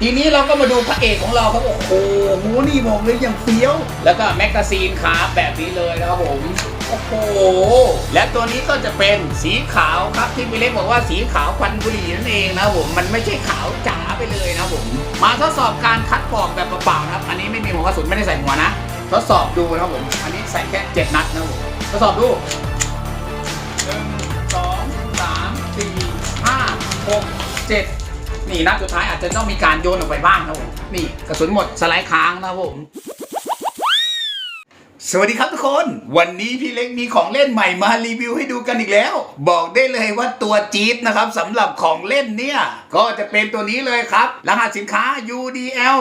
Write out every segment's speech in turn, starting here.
ทีนี้เราก็มาดูพระเอกของเราครับโอ้โหโหนี่บอกเลยอย่างเฟี้ยว แล้วก็แมกกาซีนครับแบบนี้เลยนะครับผมโอ้โหและตัวนี้ก็จะเป็นสีขาวครับที่พี่เล็กบอกว่าสีขาวควันบุหรี่นั่นเองนะครับผมมันไม่ใช่ขาวจ๋าไปเลยนะครับผมมาทดสอบการคัดปอกแบบเปล่าๆนะครับ อันนี้ไม่มีหัวกระสุนไม่ได้ใส่หัวนะทดสอบดูนะครับผมอันนี้ใส่แค่เจ็ดนัดนะครับผมทดสอบดูหนึ่งสองสามสี่ห้าหกเจ็ด นี่นัดสุดท้ายอาจจะต้องมีการโยนออกไปบ้างนะผมนี่กระสุนหมดสไลด์ค้างนะผม สวัสดีครับทุกคน วันนี้พี่เล็กมีของเล่นใหม่มารีวิวให้ดูกันอีกแล้ว บอกได้เลยว่าตัวจี๊ดนะครับสำหรับของเล่นเนี่ย ก็จะเป็นตัวนี้เลยครับรหัสสินค้า UDL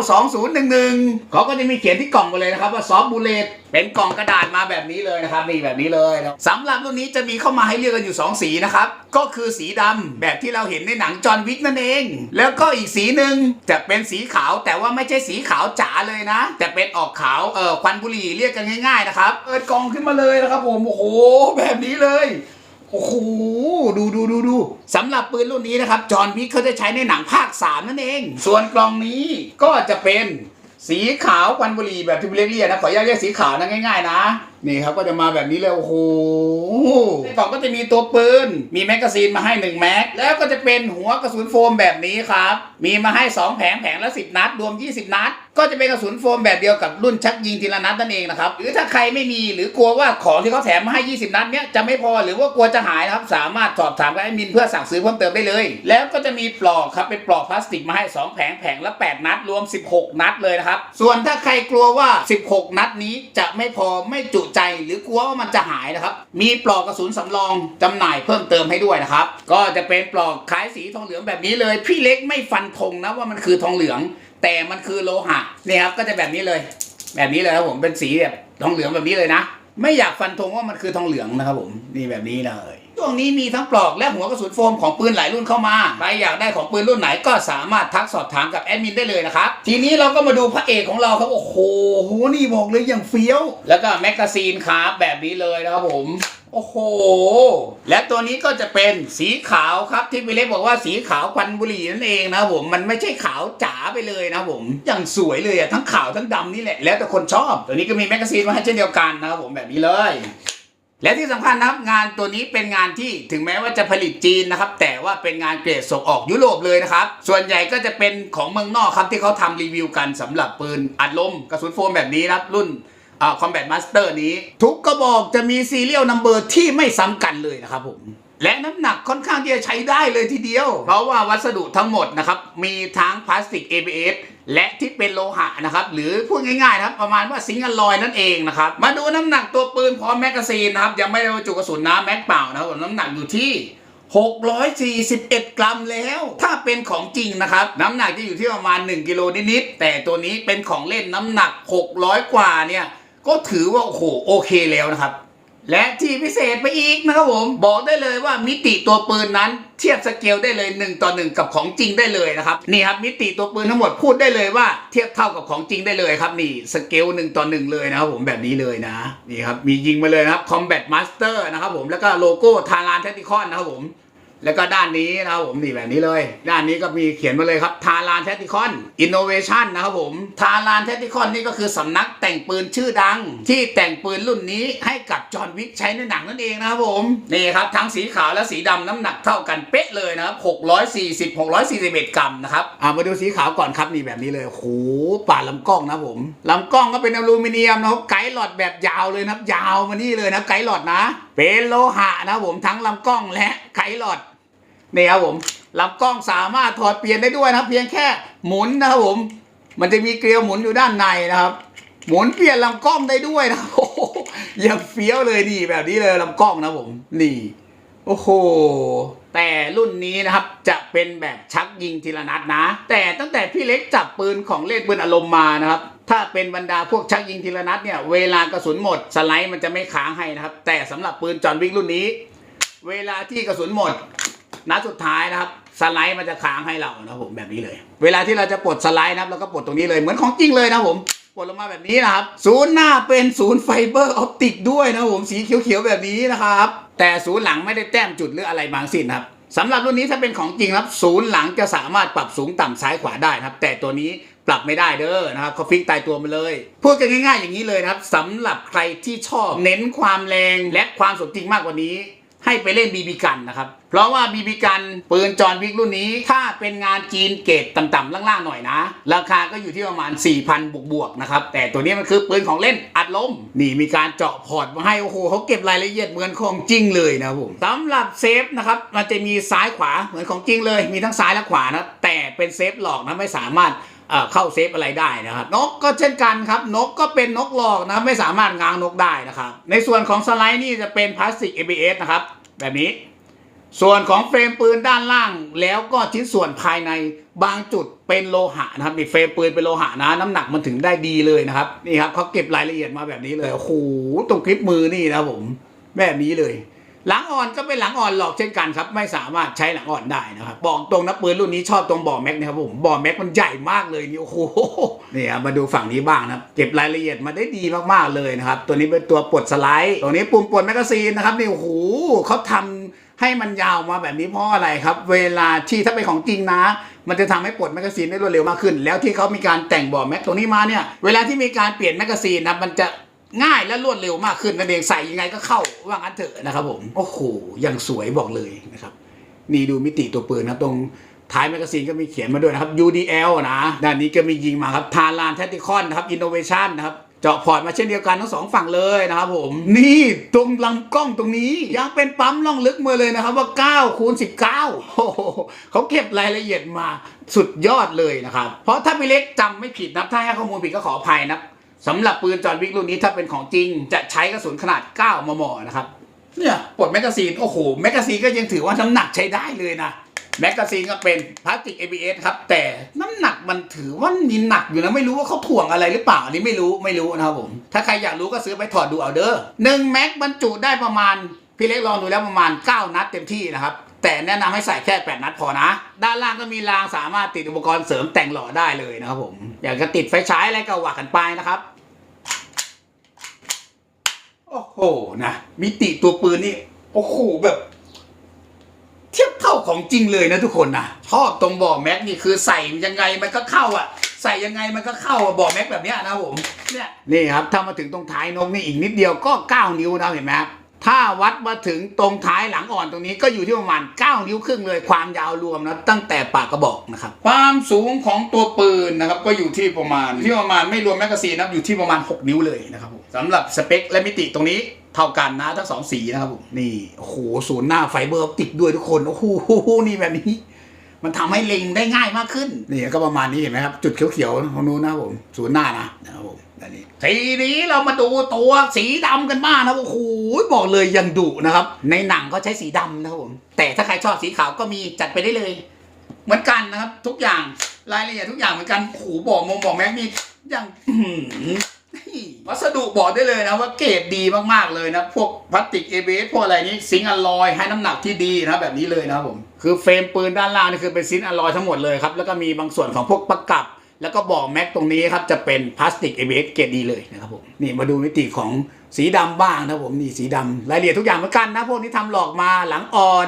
2011เขาก็จะมีเขียนที่กล่องมาเลยนะครับว่าซอฟบูเลตเป็นกล่องกระดาษมาแบบนี้เลยนะครับนี่แบบนี้เลยสำหรับรุ่นนี้จะมีเข้ามาให้เลือกกันอยู่ 2 สีนะครับ ก็คือสีดำแบบที่เราเห็นในหนังจอห์นวิกนั่นเอง แล้วก็อีกสีหนึ่งจะเป็นสีขาวแต่ว่าไม่ใช่สีขาวจ๋าเลยนะแต่เป็นออกขาวเออควันบุหรี่เรียกกันง่าย ๆ นะครับเปิดกล่องขึ้นมาเลยนะครับผมโอ้โหแบบนี้เลยโอ้โห ดูดูดูดูสำหรับปืนรุ่นนี้นะครับ จอห์นวิกเขาจะใช้ในหนังภาค 3 นั่นเอง ส่วนกล่องนี้ก็จะเป็น สีขาวควันบุหรี่แบบที่เรียกเรียกนะขออนุญาตเรียกสีขาวนะง่ายๆ นะ นี่ครับก็จะมาแบบนี้เลยโอ้โหในกล่องก็จะมีตัวปืน มีแมกกาซีนมาให้1แม็กแล้วก็จะเป็นหัวกระสุนโฟมแบบนี้ครับ มีมาให้ 2 แผงแผงละ 10 นัด รวม 20 นัด ก็จะเป็นกระสุนโฟมแบบเดียวกับรุ่นชักยิงทีละนัดนั่นเองนะครับ หรือถ้าใครไม่มีหรือกลัวว่าของที่เขาแถมมาให้ 20 นัดเนี้ยจะไม่พอหรือว่ากลัวจะหายนะครับ สามารถสอบถามกับแอดมินเพื่อสั่งซื้อเพิ่มเติมได้เลย แล้วก็จะมีปลอกครับเป็นปลอกพลาสติกมาให้ 2 แผงแผงละ 8 นัด รวม 16 นัดเลยนะครับ ส่วนถ้าใครกลัวว่า 16 นัดนี้จะไม่พอไม่จุใจหรือกลัวว่ามันจะหายนะครับ มีปลอกกระสุนสำรองจำหน่ายเพิ่มเติมให้ด้วยนะครับ ก็จะเป็นปลอกคล้ายสีทองเหลืองแบบนี้เลย พี่เล็กไม่ฟันธงนะว่ามันคือทองเหลือง แต่มันคือโลหะนี่ครับก็จะแบบนี้เลย แบบนี้เลยครับผมเป็นสีแบบทองเหลืองแบบนี้เลยนะ ไม่อยากฟันธงว่ามันคือทองเหลืองนะครับผมนี่แบบนี้เลยช่วงนี้มีทั้งปลอกและหัวกระสุนโฟมของปืนหลายรุ่นเข้ามาใครอยากได้ของปืนรุ่นไหนก็สามารถทักสอบถามกับแอดมินได้เลยนะครับทีนี้เราก็มาดูพระเอกของเราครับโอ้โหนี่บอกเลยอย่างเฟี้ยว แล้วก็แมกกาซีนครับแบบนี้เลยนะครับผม อ้โห และตัวนี้ก็จะเป็นสีขาวครับที่พี่เล็กบอกว่าสีขาวควันบุหรี่นั่นเองนะผมมันไม่ใช่ขาวจ๋าไปเลยนะผมอย่างสวยเลยอะทั้งขาวทั้งดำนี่แหละแล้วแต่คนชอบ ตัวนี้ก็มีแมกกาซีนมาให้เช่นเดียวกันนะครับผมแบบนี้เลยและที่สำคัญนะครับงานตัวนี้เป็นงานที่ถึงแม้ว่าจะผลิตจีนนะครับ แต่ว่าเป็นงานเกรดส่งออกยุโรปเลยนะครับ ส่วนใหญ่ก็จะเป็นของเมืองนอกครับที่เขาทำรีวิวกันสำหรับปืนอัดลมกระสุนโฟมแบบนี้นะครับรุ่น คอมแบทมาสเตอร์นี้ ทุกกระบอกจะมีซีเรียลนัมเบอร์ที่ไม่ซ้ำกันเลยนะครับผม และน้ำหนักค่อนข้างที่จะใช้ได้เลยทีเดียว เพราะว่าวัสดุทั้งหมดนะครับ มีทั้งพลาสติก ABS และที่เป็นโลหะนะครับ หรือพูดง่ายๆนะครับ ประมาณว่าซิงค์อลลอยนั่นเองนะครับ มาดูน้ำหนักตัวปืนพร้อมแมกกาซีนนะครับ ยังไม่ได้บรรจุกระสุนน้ำแม็กเปล่านะครับน้ำหนักอยู่ที่ 641 กรัมแล้ว ถ้าเป็นของจริงนะครับ น้ำหนักจะอยู่ที่ประมาณ 1 กิโลนิดๆแต่ตัวนี้เป็นของเล่นน้ำหนัก 600 กว่าเนี่ย ก็ถือว่าโอ้โหโอเคแล้วนะครับ และที่พิเศษไปอีกนะครับผมบอกได้เลยว่ามิติตัวปืนนั้น เทียบสเกลได้เลย1ต่อ1กับของจริงได้เลยนะครับนี่ครับมิติตัวปืนทั้งหมดพูดได้เลยว่า เทียบเท่ากับของจริงได้เลยครับนี่สเกล1ต่อ1เลยนะครับผมแบบนี้เลยนะนี่ครับมียิงมาเลยนะครับ Combat Master นะครับผมแล้วก็โลโก้ทารานเทติคอนนะครับผม แล้วก็ด้านนี้นะครับผมนี่แบบนี้เลย ด้านนี้ก็มีเขียนมาเลยครับทารานแทติคอนอินโนเวชันนะครับผมทารานแทติคอนนี่ก็คือสำนักแต่งปืนชื่อดัง ที่แต่งปืนรุ่นนี้ให้กับจอห์นวิกใช้ในหนังนั่นเองนะครับผมนี่ครับทั้งสีขาวและสีดำน้ำหนักเท่ากันเป๊ะเลยนะครับ640 641 กรัมนะครับอ่ามาดูสีขาวก่อนครับนี่แบบนี้เลยโอ้โหป่าลำกล้องนะผมลำกล้องก็เป็นอลูมิเนียมนะครับไกด์หลอดแบบยาวเลยนะครับยาวมานี่เลยนะไกด์หลอดนะ เป็นโลหะนะครับผมทั้งลำกล้องและไกด์หลอดนี่ครับผมลำกล้องสามารถถอดเปลี่ยนได้ด้วยนะครับเพียงแค่หมุนนะครับผม มันจะมีเกลียวหมุนอยู่ด้านในนะครับ หมุนเปลี่ยนลำกล้องได้ด้วยนะโอ้โหอย่างเฟี้ยวเลยนี่แบบนี้เลยลำกล้องนะผมนี่โอ้โหแต่รุ่นนี้นะครับจะเป็นแบบชักยิงทีละนัดนะ แต่ตั้งแต่พี่เล็กจับปืนของเล่นปืนอารมณ์มานะครับ ถ้าเป็นบรรดาพวกชักยิงทีละนัดเนี่ยเวลากระสุนหมดสไลด์มันจะไม่ค้างให้นะครับ แต่สำหรับปืนจอห์นวิกรุ่นนี้ เวลาที่กระสุนหมดนัดสุดท้ายนะครับสไลด์มันจะค้างให้เรานะผมแบบนี้เลย เวลาที่เราจะปลดสไลด์นะครับเราก็ปลดตรงนี้เลยเหมือนของจริงเลยนะผมปลดลงมาแบบนี้นะครับศูนย์หน้าเป็นศูนย์ไฟเบอร์ออปติกด้วยนะผมสีเขียวๆแบบนี้นะครับแต่ศูนย์หลังไม่ได้แต้มจุดหรืออะไรบางสิ้นครับสำหรับรุ่นนี้ถ้าเป็นของจริงครับ ศูนย์หลังจะสามารถปรับสูงต่ำซ้ายขวาได้นะครับ แต่ตัวนี้ ปรับไม่ได้เด้อนะครับเขาฟิกตายตัวมาเลย พูดกันง่ายๆอย่างนี้เลยนะครับสำหรับใครที่ชอบเน้นความแรงและความสมจริงมากกว่านี้ ให้ไปเล่นบีบีกันนะครับเพราะว่าบีบีกันปืนจอนวิกรุ่นนี้ ถ้าเป็นงานจีนเกรดต่ำๆล่างๆหน่อยนะ ราคาก็อยู่ที่ประมาณ 4,000 บวกๆนะครับ แต่ตัวนี้มันคือปืนของเล่นอัดลมนี่มีการเจาะพอร์ตมาให้ โอ้โหเขาเก็บรายละเอียดเหมือนของจริงเลยนะผมสำหรับเซฟนะครับมันจะมีซ้ายขวาเหมือนของจริงเลย มีทั้งซ้ายและขวานะแต่เป็นเซฟหลอกนะไม่สามารถ เข้าเซฟอะไรได้นะครับ นกก็เช่นกันครับ นกก็เป็นนกหลอกนะไม่สามารถง้างนกได้นะครับ ในส่วนของสไลด์นี่จะเป็นพลาสติก ABS นะครับ แบบนี้ ส่วนของเฟรมปืนด้านล่าง แล้วก็ชิ้นส่วนภายในบางจุดเป็นโลหะนะครับนี่เฟรมปืนเป็นโลหะนะ น้ำหนักมันถึงได้ดีเลยนะครับนี่ครับเขาเก็บรายละเอียดมาแบบนี้เลยโอ้โหตรงคลิปมือนี่นะผมแบบนี้เลย หลังอ่อนก็เป็นหลังอ่อนหลอกเช่นกันครับ ไม่สามารถใช้หลังอ่อนได้นะครับบอกตรงนะปืนรุ่นนี้ชอบตรงบ่อแม็กนะครับผมบ่อแม็กมันใหญ่มากเลยนี่โอ้โหนี่ครับมาดูฝั่งนี้บ้างนะครับเก็บรายละเอียดมาได้ดีมากๆเลยนะครับ ตัวนี้เป็นตัวปลดสไลด์ตัวนี้ปุ่มปลดแมกกาซีนนะครับนี่โอ้โหเขาทำให้มันยาวมาแบบนี้เพราะอะไรครับ เวลาที่ถ้าเป็นของจริงนะ มันจะทำให้ปลดแมกกาซีนได้รวดเร็วมากขึ้น แล้วที่เขามีการแต่งบ่อแม็กตัวนี้มาเนี่ยเวลาที่มีการเปลี่ยนแมกกาซีนนะมันจะ ง่ายและรวดเร็วมากขึ้นนั่นเองใส่ยังไงก็เข้าว่างั้นเถอะนะครับผมโอ้โหยังสวยบอกเลยนะครับ นี่ดูมิติตัวปืนนะตรงท้ายแมกกาซีนก็มีเขียนมาด้วยนะครับ UDL นะด้านนี้ก็มียิงมาครับทารานแทติคอนนะครับ Innovation นะครับเจาะพอร์ตมาเช่นเดียวกันทั้งสองฝั่งเลยนะครับผม นี่ตรงลำกล้องตรงนี้ยังเป็นปั๊มล่องลึกมาเลยนะครับว่า9คูณ19โอ้โหเขาเก็บรายละเอียดมาสุดยอดเลยนะครับ เพราะถ้าพี่เล็กจำไม่ผิดนะถ้าให้ข้อมูลผิดก็ขออภัยนะ สำหรับปืนจอห์นวิกรุ่นนี้ถ้าเป็นของจริง จะใช้กระสุนขนาด 9 มม นะครับ เนี่ยปลดแมกกาซีน โอ้โห แมกกาซีนก็ยังถือว่าน้ำหนักใช้ได้เลยนะ แมกกาซีนก็เป็นพลาสติก ABS ครับ แต่น้ำหนักมันถือว่ามีหนักอยู่นะ ไม่รู้ว่าเขาถ่วงอะไรหรือเปล่า อันนี้ไม่รู้ ไม่รู้นะครับผม ถ้าใครอยากรู้ก็ซื้อไปถอดดูเอาเด้อหนึ่งแม็กบรรจุได้ประมาณ พี่เล็กลองดูแล้วประมาณ 9 นัดเต็มที่นะครับ แต่แนะนำให้ใส่แค่ 8 นัดพอนะ ด้านล่างก็มีรางสามารถติดอุปกรณ์เสริมแต่งหล่อได้เลยนะครับผมอยากจะติดไฟฉายอะไรก็ว่ากันไปนะครับ โอ้โหนะมิติตัวปืนนี่โอ้โหแบบ เทียบเท่าของจริงเลยนะทุกคนนะชอบตรงบ่อแม็กนี่คือใส่ยังไงมันก็เข้าอะใส่ยังไงมันก็เข้าอะบ่อแม็กแบบนี้นะผมเนี่ยนี่ครับถ้ามาถึงตรงท้ายนกนี่อีกนิดเดียวก็ 9 นิ้วนะเห็นไหมครับ ถ้าวัดมาถึงตรงท้ายหลังอ่อนตรงนี้ก็อยู่ที่ประมาณ 9 นิ้วครึ่งเลยความยาวรวมนะตั้งแต่ปากกระบอกนะครับ ความสูงของตัวปืนนะครับก็อยู่ที่ประมาณที่ประมาณไม่รวมแมกกาซีนนะอยู่ที่ประมาณ 6 นิ้วเลยนะครับผมสำหรับสเปคและมิติตรงนี้เท่ากันนะทั้งสองสีนะครับผมนี่โอ้โหศูนย์หน้าไฟเบอร์ติกด้วยทุกคนโอ้โหนี่แบบนี้ มันทำให้เล็งได้ง่ายมากขึ้น นี่ก็ประมาณนี้เห็นไหมครับ จุดเขียวๆตรงนู้นนะครับผมศูนย์หน้านะนะครับผมอันนี้ทีนี้เรามาดูตัวสีดำกันบ้างนะครับโอ้โหบอกเลยยังดุนะครับ ในหนังก็ใช้สีดำนะครับผมแต่ถ้าใครชอบสีขาวก็มีจัดไปได้เลย เหมือนกันนะครับ ทุกอย่างรายละเอียดทุกอย่างเหมือนกันโอ้โหบอกมงบอกแม็กนี่ยังอื้อหือวัสดุบอกได้เลยนะว่าเกรดดีมากๆเลยนะ พวกพลาสติก ABS พวกอะไรนี้ซิงค์อลลอยให้น้ำหนักที่ดีนะแบบนี้เลยนะครับผม คือเฟรมปืนด้านล่างนี่คือเป็นซิงค์อลลอยทั้งหมดเลยครับ แล้วก็มีบางส่วนของพวกประกับ แล้วก็บอกแม็กตรงนี้ครับจะเป็นพลาสติก ABS เกรดดีเลยนะครับผมนี่มาดูมิติของสีดำบ้างนะผมนี่สีดำรายละเอียดทุกอย่างเหมือนกันนะพวกนี้ทำหลอกมาหลังอ่อน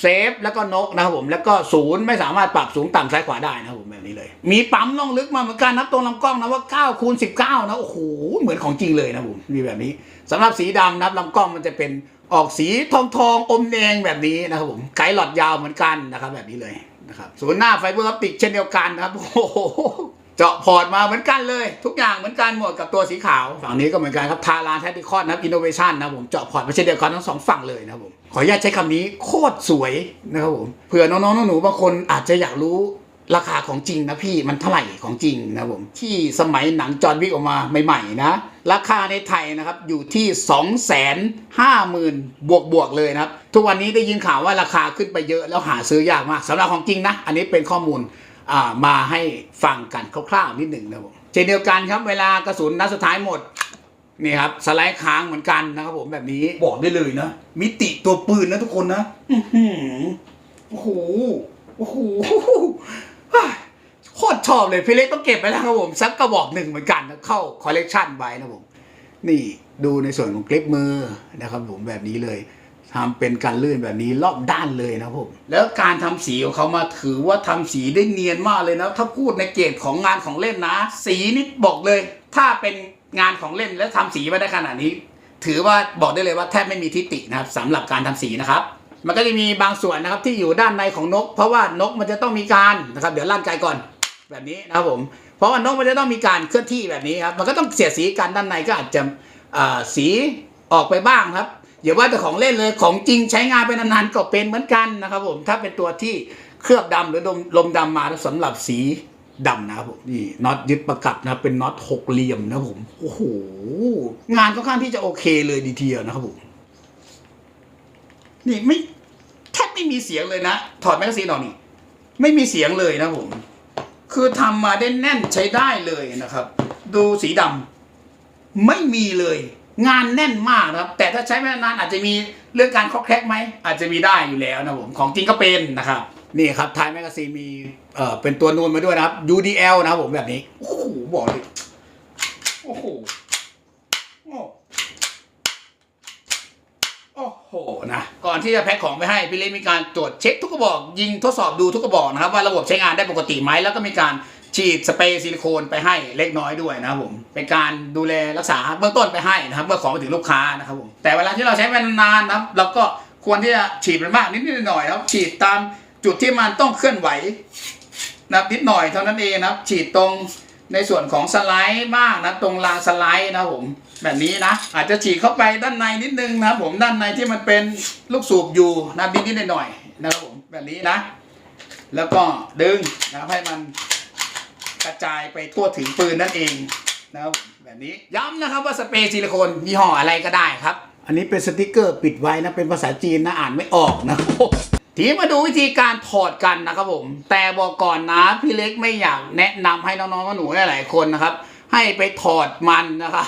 เซฟแล้วก็นกนะครับผมแล้วก็ศูนย์ไม่สามารถปรับสูงต่ำซ้ายขวาได้นะครับผมแบบนี้เลย มีปั๊มล่องลึกมาเหมือนกันนะตรงลำกล้องนะว่า9คูณ19นะโอ้โหเหมือนของจริงเลยนะผมมีแบบนี้สำหรับสีดำนะครับลำกล้องมันจะเป็น ออกสีทองทองอมแดงแบบนี้นะครับผมไกด์หลอดยาวเหมือนกันนะครับแบบนี้เลยนะครับศูนหน้าไฟเบอร์ออปติกเช่นเดียวกันนะครับโอ้โหเจาะพอร์ตมาเหมือนกันเลย ทุกอย่างเหมือนกันหมดกับตัวสีขาว ฝั่งนี้ก็เหมือนกันครับทาราแทติคอนนะครับอินโนเวชันนะครับผมเจาะพอร์ตมาเช่นเดียวกันทั้งสองฝั่งเลยนะครับผมขออนุญาตใช้คำนี้โคตรสวยนะครับผมเผื่อน้องๆหนูๆบางคนอาจจะอยากรู้ ราคาของจริงนะพี่มันเท่าไหร่ของจริงนะครับผมที่สมัยหนังจอห์นวิกออกมาใหม่ๆนะ ราคาในไทยนะครับอยู่ที่ 2 5 0 0 0 0 บวกบวกๆเลยนะครับ ทุกวันนี้ได้ยินข่าวว่าราคาขึ้นไปเยอะแล้วหาซื้อยากมากสำหรับของจริงนะ อันนี้เป็นข้อมูลอ่ามาให้ฟังกันคร่าวๆนิดหนึ่งนะครับผมเช่นเดียวกันครับเวลากระสุนนัดสุดท้ายหมดนี่ครับสไลด์ค้างเหมือนกันนะครับผมแบบนี้บอกได้เลยนะ มิติตัวปืนนะทุกคนนะอื้อหือโอ้โหโอ้โหฮ่า โคตรชอบเลยพี่เล็กต้องเก็บไปแล้วครับผมสักกระบอกหนึ่งเหมือนกันเข้าคอลเลกชันไว้นะผมนี่ดูในส่วนของคลิปมือนะครับผมแบบนี้เลยทำเป็นการลื่นแบบนี้รอบด้านเลยนะครับผมแล้วการทำสีของเขามาถือว่าทำสีได้เนียนมากเลยนะถ้าพูดในเกรดของงานของเล่นนะ สีนี่บอกเลย ถ้าเป็นงานของเล่นแล้วทำสีมาได้ขนาดนี้ ถือว่าบอกได้เลยว่าแทบไม่มีทิฏฐินะครับสำหรับการทำสีนะครับ มันก็จะมีบางส่วนนะครับที่อยู่ด้านในของนก เพราะว่านกมันจะต้องมีการนะครับเดี๋ยวลั่นไกลก่อนแบบนี้นะครับผมเพราะว่านกมันจะต้องมีการเคลื่อนที่แบบนี้ครับมันก็ต้องเสียสีกันด้านในก็อาจจะสีออกไปบ้างครับอย่าว่าแต่ของเล่นเลยของจริงใช้งานไปนานๆก็เป็นเหมือนกันนะครับผมถ้าเป็นตัวที่เคลือบดำหรือลมลมดำมาสำหรับสีดำนะครับผมนี่น็อตยึดประกับนะเป็นน็อตหกเหลี่ยมนะผมโอ้โหงานค่อนข้างที่จะโอเคเลยดีเดียวนะครับผม นี่ไม่แทบไม่มีเสียงเลยนะ ถอดแมกกาซีนออกนี่ ไม่มีเสียงเลยนะผม คือทำมาได้แน่นใช้ได้เลยนะครับ ดูสีดำไม่มีเลย งานแน่นมากนะครับ แต่ถ้าใช้ไม่นานอาจจะมีเรื่องการคอกแคกไหมอาจจะมีได้อยู่แล้วนะผมของจริงก็เป็นนะครับนี่ครับท้ายแมกกาซีนมีเอ่อเป็นตัวนูนมาด้วยนะครับ UDL นะครับผมแบบนี้ โอ้โหบอกเลยโอ้โหโอ้ โอ้โหนะก่อนที่จะแพ็คของไปให้พี่เล็กมีการตรวจเช็คทุกกระบอก ยิงทดสอบดูทุกกระบอกนะครับว่าระบบใช้งานได้ปกติไหมแล้วก็มีการฉีดสเปรย์ซิลิโคนไปให้เล็กน้อยด้วยนะครับผมเป็นการดูแลรักษาเบื้องต้นไปให้นะครับเมื่อของไปถึงลูกค้านะครับผมแต่เวลาที่เราใช้ไปนานๆนะครับเราก็ควรที่จะฉีดมันบ้างนิดๆหน่อยๆนะครับฉีดตามจุดที่มันต้องเคลื่อนไหวนะครับนิดหน่อยเท่านั้นเองนะครับ ฉีดตรงในส่วนของสไลด์บ้างนะตรงรางสไลด์นะครับผม แบบนี้นะ อาจจะฉีดเข้าไปด้านในนิดนึงนะครับผมด้านในที่มันเป็นลูกสูบอยู่นะครับนิดๆหน่อยๆนะครับผมแบบนี้นะ แล้วก็ดึงนะครับให้มันกระจายไปทั่วถึงปืนนั่นเองนะครับแบบนี้ย้ำนะครับว่าสเปรย์ซิลิโคนยี่ห้ออะไรก็ได้ครับ อันนี้เป็นสติกเกอร์ปิดไว้นะเป็นภาษาจีนนะอ่านไม่ออกนะครับทีนี้มาดูวิธีการถอดกันนะครับผม แต่บอกก่อนนะพี่เล็กไม่อยากแนะนำให้น้องๆหนูหลายๆคนนะครับ ให้ไปถอดมันนะครับ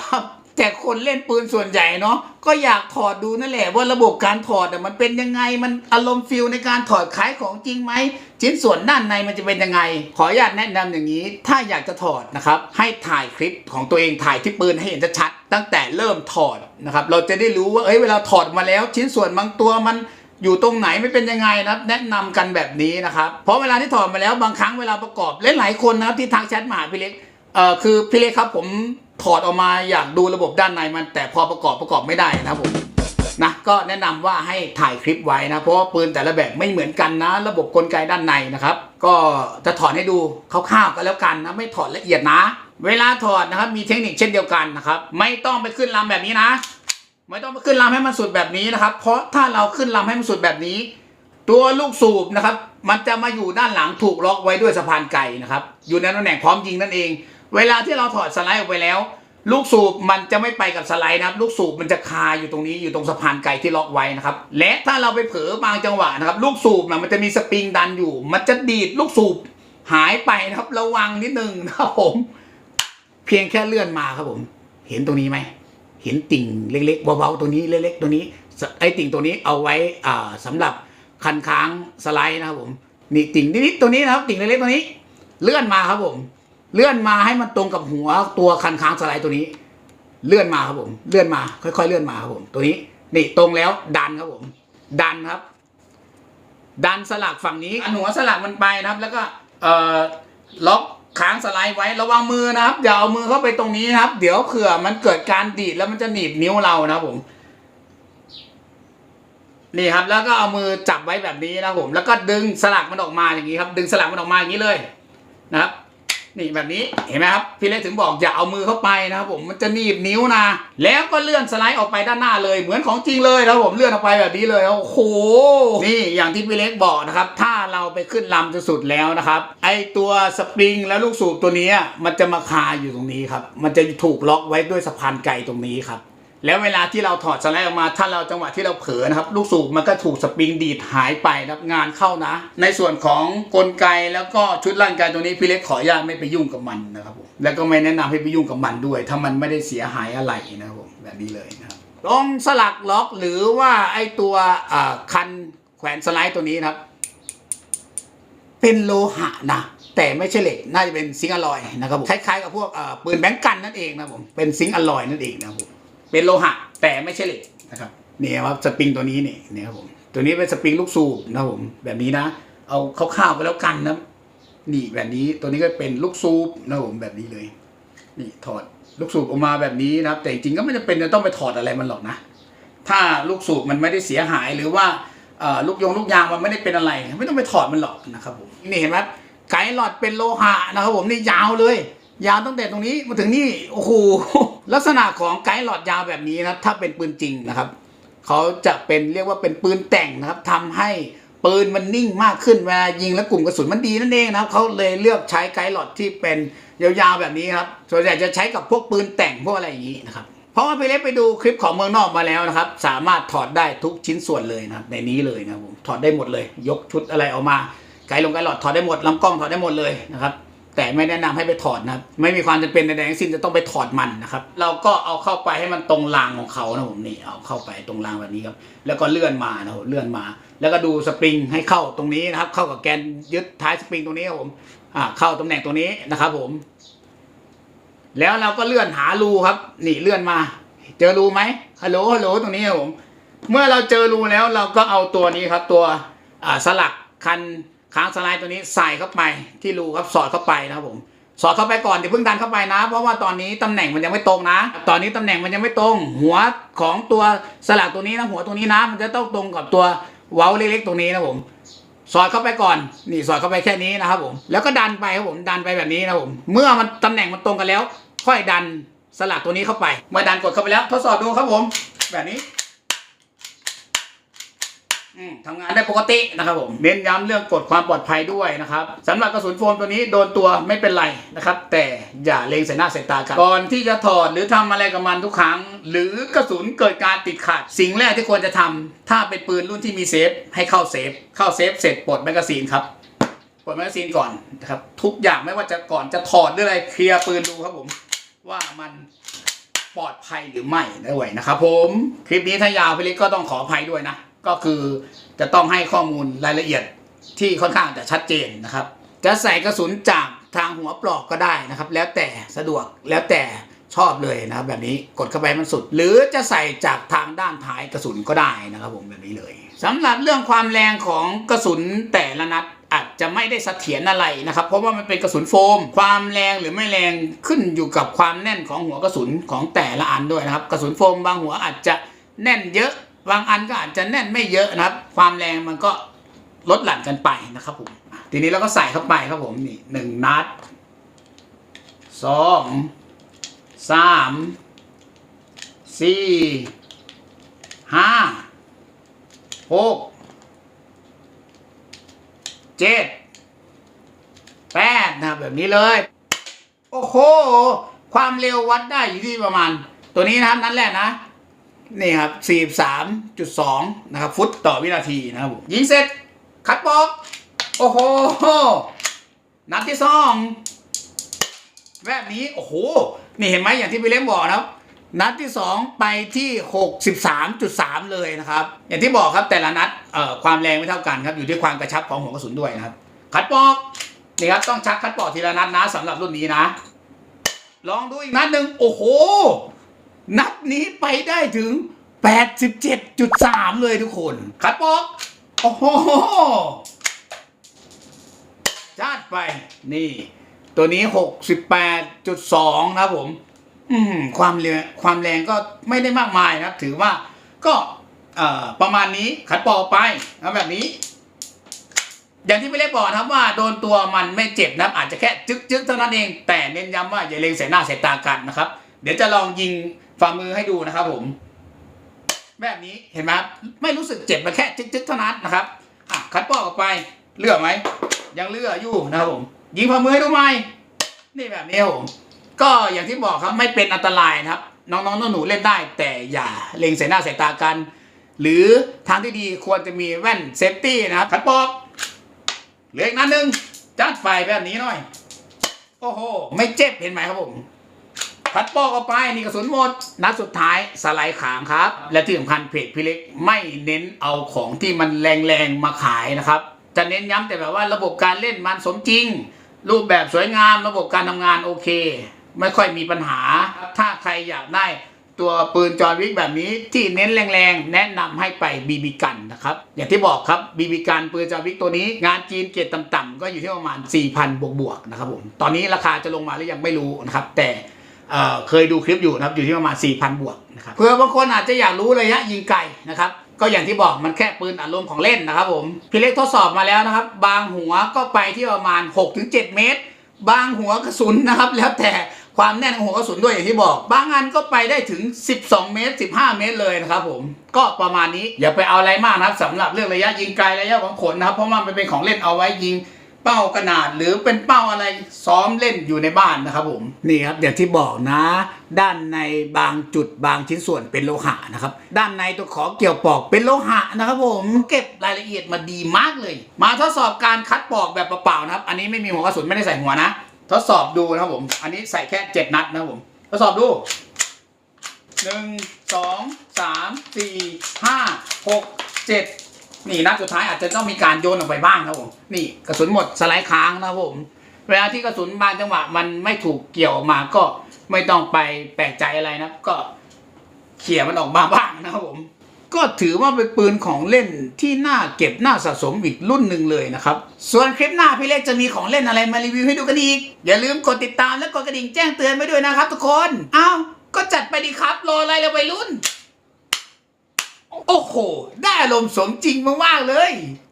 แต่คนเล่นปืนส่วนใหญ่เนาะก็อยากถอดดูนั่นแหละ ว่าระบบการถอดน่ะมันเป็นยังไงมันอารมณ์ฟิลในการถอดคล้ายของจริงไหมชิ้นส่วนด้านในมันจะเป็นยังไง ขออนุญาตแนะนำอย่างนี้ ถ้าอยากจะถอดนะครับ ให้ถ่ายคลิปของตัวเองถ่ายที่ปืนให้เห็นชัดๆตั้งแต่เริ่มถอดนะครับเราจะได้รู้ว่าเอ้ยเวลาถอดมาแล้ว ชิ้นส่วนบางตัวมันอยู่ตรงไหนไม่เป็นยังไงนะแนะนำกันแบบนี้นะครับเพราะเวลาที่ถอดมาแล้วบางครั้งเวลาประกอบหลายๆคนนะครับที่ทักแชทมาหาพี่เล็กเอ่อคือพี่เล็กครับผม ถอดออกมาอยากดูระบบด้านในมันแต่พอประกอบประกอบไม่ได้นะผมนะก็แนะนำว่าให้ถ่ายคลิปไว้นะ เพราะว่าปืนแต่ละแบบไม่เหมือนกันนะ ระบบกลไกด้านในนะครับ ก็จะถอดให้ดูคร่าวๆกันแล้วกันนะไม่ถอดละเอียดนะ เวลาถอดนะครับมีเทคนิคเช่นเดียวกันนะครับ ไม่ต้องไปขึ้นลำแบบนี้นะ ไม่ต้องไปขึ้นลำให้มันสุดแบบนี้นะครับ เพราะถ้าเราขึ้นลำให้มันสุดแบบนี้ ตัวลูกสูบนะครับ มันจะมาอยู่ด้านหลังถูกล็อกไว้ด้วยสะพานไก่นะครับ อยู่ในตำแหน่งพร้อมยิงนั่นเอง เวลาที่เราถอดสไลด์ออกไปแล้ว ลูกสูบมันจะไม่ไปกับสไลด์นะครับ ลูกสูบมันจะคาอยู่ตรงนี้อยู่ตรงสะพานไกที่ล็อกไว้นะครับ และถ้าเราไปเผลอบางจังหวะนะครับ ลูกสูบนะมันจะมีสปริงดันอยู่ มันจะดีดลูกสูบหายไปนะครับ ระวังนิดนึงนะครับผม เพียงแค่เลื่อนมาครับผม เห็นตรงนี้ไหมเห็นติ่งเล็กๆเบาๆตัวนี้เล็กๆตัวนี้ไอ้ติ่งตัวนี้เอาไว้อ่าสำหรับคันค้างสไลด์นะครับผมนี่ติ่งนิดๆตัวนี้นะครับ ติ่งเล็กๆตัวนี้ เลื่อนมาครับผม เลื่อนมาให้มันตรงกับหัวตัวคันค้างสไลด์ตัวนี้ เลื่อนมาครับผม เลื่อนมา ค่อยๆ เลื่อนมาครับผม ตัวนี้ นี่ตรงแล้วดันครับผม ดันครับ ดันสลักฝั่งนี้อันหัวสลักมันไปนะครับ แล้วก็เอ่อล็อกค้างสไลด์ไว้ระวังมือนะครับอย่าเอามือเข้าไปตรงนี้นะครับ เดี๋ยวเผื่อมันเกิดการดีดแล้วมันจะหนีบนิ้วเรานะครับผมนี่ครับ แล้วก็เอามือจับไว้แบบนี้นะครับผม แล้วก็ดึงสลักมันออกมาอย่างนี้ครับ ดึงสลักมันออกมาอย่างนี้เลยนะครับ นี่แบบนี้เห็นไหมครับพี่เล็กถึงบอกอย่าเอามือเข้าไปนะครับผมมันจะหนีบนิ้วนะ แล้วก็เลื่อนสไลด์ออกไปด้านหน้าเลย เหมือนของจริงเลยนะครับผมเลื่อนออกไปแบบนี้เลยโอ้โหนี่อย่างที่พี่เล็กบอกนะครับ ถ้าเราไปขึ้นลำจนสุดแล้วนะครับ ไอตัวสปริงและลูกสูบตัวนี้มันจะมาคาอยู่ตรงนี้ครับมันจะถูกล็อกไว้ด้วยสะพานไกลตรงนี้ครับ แล้วเวลาที่เราถอดสไลด์ออกมา ถ้าเราจังหวะที่เราเผลอนะครับ ลูกสูบมันก็ถูกสปริงดีดหายไปนะครับงานเข้านะ ในส่วนของกลไกแล้วก็ชุดร่างกายตัวนี้พี่เล็กขออนุญาตไม่ไปยุ่งกับมันนะครับผมแล้วก็ไม่แนะนำให้ไปยุ่งกับมันด้วย ถ้ามันไม่ได้เสียหายอะไรนะครับผมแบบนี้เลยนะครับตรงสลักล็อกหรือว่าไอตัวคันแขวนสไลด์ตัวนี้นะครับ เป็นโลหะนะแต่ไม่ใช่เหล็กน่าจะเป็นซิงอลลอยนะครับผมคล้ายๆกับพวกปืนแบงก์กันนั่นเองนะครับผมเป็นซิงอลลอยนั่นเองนะครับผม เป็นโลหะ แต่ไม่ใช่เหล็กนะครับนี่ครับสปริงตัวนี้นี่นี่ครับผมตัวนี้เป็นสปริงลูกสูบนะครับผมแบบนี้นะ เอาคร่าวๆก็แล้วกันนะนี่แบบนี้ตัวนี้ก็เป็นลูกสูบนะผมแบบนี้เลย นี่ถอดลูกสูบออกมาแบบนี้นะครับ แต่จริงๆก็ไม่จำเป็นจะต้องไปถอดอะไรมันหรอกนะ ถ้าลูกสูบมันไม่ได้เสียหายหรือว่าลูกยงลูกยางมันไม่ได้เป็นอะไร ไม่ต้องไปถอดมันหรอกนะครับผมนี่เห็นไหมไกด์หลอดเป็นโลหะนะครับผมนี่ยาวเลย ยาวตั้งแต่ตรงนี้มาถึงนี่โอ้โหลักษณะของไกด์หลอดยาวแบบนี้นะถ้าเป็นปืนจริงนะครับเขาจะเป็นเรียกว่าเป็นปืนแต่งนะครับทำให้ปืนมันนิ่งมากขึ้นเวลายิงแล้วกลุ่มกระสุนมันดีนั่นเองนะครับเขาเลยเลือกใช้ไกด์หลอดที่เป็นยาวๆแบบนี้ครับส่วนใหญ่จะใช้กับพวกปืนแต่งพวกอะไรอย่างนี้นะครับเพราะว่าพี่เล็กไปดูคลิปของเมืองนอกมาแล้วนะครับ สามารถถอดได้ทุกชิ้นส่วนเลยนะครับในนี้เลยนะผมถอดได้หมดเลย ยกชุดอะไรออกมาไกด์ลงไกด์หลอดถอดได้หมดลำกล้องถอดได้หมดเลยนะครับ แต่ไม่แนะนำให้ไปถอดนะครับ ไม่มีความจำเป็นใดๆทั้งสิ้นจะต้องไปถอดมันนะครับ เราก็เอาเข้าไปให้มันตรงรางของเขานะผมนี่เอาเข้าไปตรงรางแบบนี้ครับ แล้วก็เลื่อนมานะผมเลื่อนมา แล้วก็ดูสปริงให้เข้าตรงนี้นะครับ เข้ากับแกนยึดท้ายสปริงตรงนี้ครับผมอ่าเข้าตำแหน่งตรงนี้นะครับ ผม แล้วเราก็เลื่อนหารูครับ นี่เลื่อนมา เจอรูไหมฮัลโหลฮัลโหลตรงนี้ครับผม เมื่อเราเจอรูแล้วเราก็เอาตัวนี้ครับ ตัวอ่าสลักคัน ค้างสไลด์ตัวนี้ใส่เข้าไปที่รูครับสอดเข้าไปนะครับผมสอดเข้าไปก่อนอย่าเพิ่งดันเข้าไปนะ เพราะว่าตอนนี้ตำแหน่งมันยังไม่ตรงนะ ตอนนี้ตำแหน่งมันยังไม่ตรง หัวของตัวสลักตัวนี้นะหัวตัวนี้นะ มันจะต้องตรงกับตัวเว้าเล็กๆตรงนี้นะผม สอดเข้าไปก่อนนี่สอดเข้าไปแค่นี้นะครับผมแล้วก็ดันไปครับผมดันไปแบบนี้นะครับผมเมื่อมันตำแหน่งมันตรงกันแล้ว ค่อยดันสลักตัวนี้เข้าไป เมื่อดันกดเข้าไปแล้ว ทดสอบดูครับผม แบบนี้ ทำงานได้ปกตินะครับผมเน้นย้ำเรื่องกฎความปลอดภัยด้วยนะครับสำหรับกระสุนโฟมตัวนี้โดนตัวไม่เป็นไรนะครับ แต่อย่าเล็งใส่หน้าใส่ตากันก่อนที่จะถอดหรือทำอะไรกับมันทุกครั้ง หรือกระสุนเกิดการติดขัด สิ่งแรกที่ควรจะทำถ้าเป็นปืนรุ่นที่มีเซฟ ให้เข้าเซฟ เข้าเซฟเสร็จปลดแมกกาซีนครับปลดแมกกาซีนก่อนนะครับทุกอย่างไม่ว่าจะก่อนจะถอดหรืออะไรเคลียร์ปืนดูครับผม ว่ามันปลอดภัยหรือไม่ด้วยนะครับผมคลิปนี้ถ้ายาวพี่เล็กก็ต้องขออภัยด้วยนะ ก็คือจะต้องให้ข้อมูลรายละเอียดที่ค่อนข้างจะชัดเจนนะครับ จะใส่กระสุนจากทางหัวปลอกก็ได้นะครับ แล้วแต่สะดวกแล้วแต่ชอบเลยนะครับแบบนี้กดเข้าไปมันสุด หรือจะใส่จากทางด้านท้ายกระสุนก็ได้นะครับผมแบบนี้เลยสำหรับเรื่องความแรงของกระสุนแต่ละนัดอาจจะไม่ได้เสถียรอะไรนะครับ เพราะว่ามันเป็นกระสุนโฟม ความแรงหรือไม่แรงขึ้นอยู่กับความแน่นของหัวกระสุนของแต่ละอันด้วยนะครับ กระสุนโฟมบางหัวอาจจะแน่นเยอะ บางอันก็อาจจะแน่นไม่เยอะนะครับ ความแรงมันก็ลดหลั่นกันไปนะครับผมทีนี้เราก็ใส่เข้าไปครับผมนี่หนึ่งนัดสองสามสี่ห้าหกเจ็ดแปดนะแบบนี้เลย โอ้โห ความเร็ววัดได้อยู่ที่ประมาณ ตัวนี้นะครับนั้นแหละนะ นี่ครับ 43.2 นะครับ ฟุตต่อวินาทีนะครับผมยิงเสร็จ คัดบอก โอ้โห นัดที่สองแบบนี้ โอ้โห นี่เห็นไหมอย่างที่พี่เล้มบอกนะครับ นัดที่ 2 ไปที่ 63.3 เลยนะครับ อย่างที่บอกครับแต่ละนัดเอ่อความแรงไม่เท่ากันครับ อยู่ที่ความกระชับของหัวกระสุนด้วยนะครับ คัดปอกนี่ครับต้องชักคัดปอกทีละนัดนะสำหรับรุ่นนี้นะ ลองดูอีกนัดหนึ่งโอ้โห นัดนี้ไปได้ถึง 87.3 เลยทุกคนคัดปอก โอ้โหจัดไป นี่ ตัวนี้ 68.2 นะครับผม อืมความแรงความแรงก็ไม่ได้มากมายนะ ถือว่าก็เอ่อประมาณนี้ขัดปอกไปเอาแบบนี้ อย่างที่ไม่ได้บอกนะครับว่าโดนตัวมันไม่เจ็บนะอาจจะแค่จึ๊กจึ๊กเท่านั้นเอง แต่เน้นย้ำว่าอย่าเล็งใส่หน้าใส่ตากันนะครับ เดี๋ยวจะลองยิง ฝ่ามือให้ดูนะครับผม แบบนี้เห็นไหมไม่รู้สึกเจ็บมาแค่จึ๊กจึ๊กเท่านั้นนะครับอะคัดปอกออกไปเลือกไหมยังเลือกอยู่นะครับผม ยิงฝ่ามือให้ดูไหมนี่แบบนี้ครับผมก็อย่างที่บอกครับไม่เป็นอันตรายนะครับ น้องๆน้องหนูเล่นได้ แต่อย่าเล็งใส่หน้าใส่ตากัน หรือทางที่ดีควรจะมีแว่นเซฟตี้นะครับขัดปอกเหลืออีกนัดหนึ่งจัดไฟแบบนี้หน่อย โอ้โห ไม่เจ็บเห็นไหมครับผม ขัดปอกออกไปนี่กระสุนหมด นัดสุดท้ายสไลด์ขางครับ และที่สำคัญเพจพี่เล็กไม่เน้นเอาของที่มันแรงๆมาขายนะครับ จะเน้นย้ำแต่แบบว่าระบบการเล่นมันสมจริง รูปแบบสวยงาม ระบบการทำงานโอเค ไม่ค่อยมีปัญหา ถ้าใครอยากได้ตัวปืนจอวิกแบบนี้ที่เน้นแรงๆ แนะนำให้ไปบีบีกันนะครับ อย่างที่บอกครับบีบีกันปืนจอวิกตัวนี้ งานจีนเกรดต่ำๆก็อยู่ที่ประมาณ 4,000 บวกๆนะครับผมตอนนี้ราคาจะลงมาหรือยังไม่รู้นะครับ แต่ เเคยดูคลิปอยู่นะครับอยู่ที่ประมาณ 4,000 บวกนะครับเพื่อบางคนอาจจะอยากรู้ระยะยิงไกลนะครับก็อย่างที่บอกมันแค่ปืนอารมณ์ของเล่นนะครับผมพี่เล็กทดสอบมาแล้วนะครับ บางหัวก็ไปที่ประมาณ 6-7 เมตร บางหัวกระสุนนะครับ แล้วแต่ความแน่นของหัวกระสุนด้วยอย่างที่บอก บางอันก็ไปได้ถึง 12 เมตร 15 เมตรเลยนะครับผมก็ประมาณนี้อย่าไปเอาอะไรมากนะครับสำหรับเรื่องระยะยิงไกลระยะของขนนะครับ เพราะมันเป็นของเล่นเอาไว้ยิง เป้ากระนาดหรือเป็นเป้าอะไรซ้อมเล่นอยู่ในบ้านนะครับผมนี่ครับอย่างที่บอกนะ ด้านในบางจุดบางชิ้นส่วนเป็นโลหะนะครับด้านในตัวขอเกี่ยวปอกเป็นโลหะนะครับผมเก็บรายละเอียดมาดีมากเลย มาทดสอบการคัดปอกแบบเปล่าๆนะครับอันนี้ไม่มีหัวกระสุนไม่ได้ใส่หัวนะ ทดสอบดูนะครับผม อันนี้ใส่แค่ 7 นัดนะครับผมทดสอบดูหนึ่งสองสามสี่ห้าหกเจ็ด นี่นัดสุดท้ายอาจจะต้องมีการโยนออกไปบ้างนะครับผมนี่กระสุนหมดสไลด์ค้างนะครับผมเวลาที่กระสุนบางจังหวะมันไม่ถูกเกี่ยวออกมาก็ไม่ต้องไปแปลกใจอะไรนะก็เขี่ยมันออกมาบ้างนะครับผม ก็ถือว่าเป็นปืนของเล่นที่น่าเก็บน่าสะสมอีกรุ่นหนึ่งเลยนะครับ ส่วนคลิปหน้าพี่เล็กจะมีของเล่นอะไรมารีวิวให้ดูกันอีก อย่าลืมกดติดตามและกดกระดิ่งแจ้งเตือนไว้ด้วยนะครับทุกคนอ้าวก็จัดไปดีครับรออะไรเลยวัยรุ่น โอ้โห ได้อารมณ์สมจริงมากๆเลย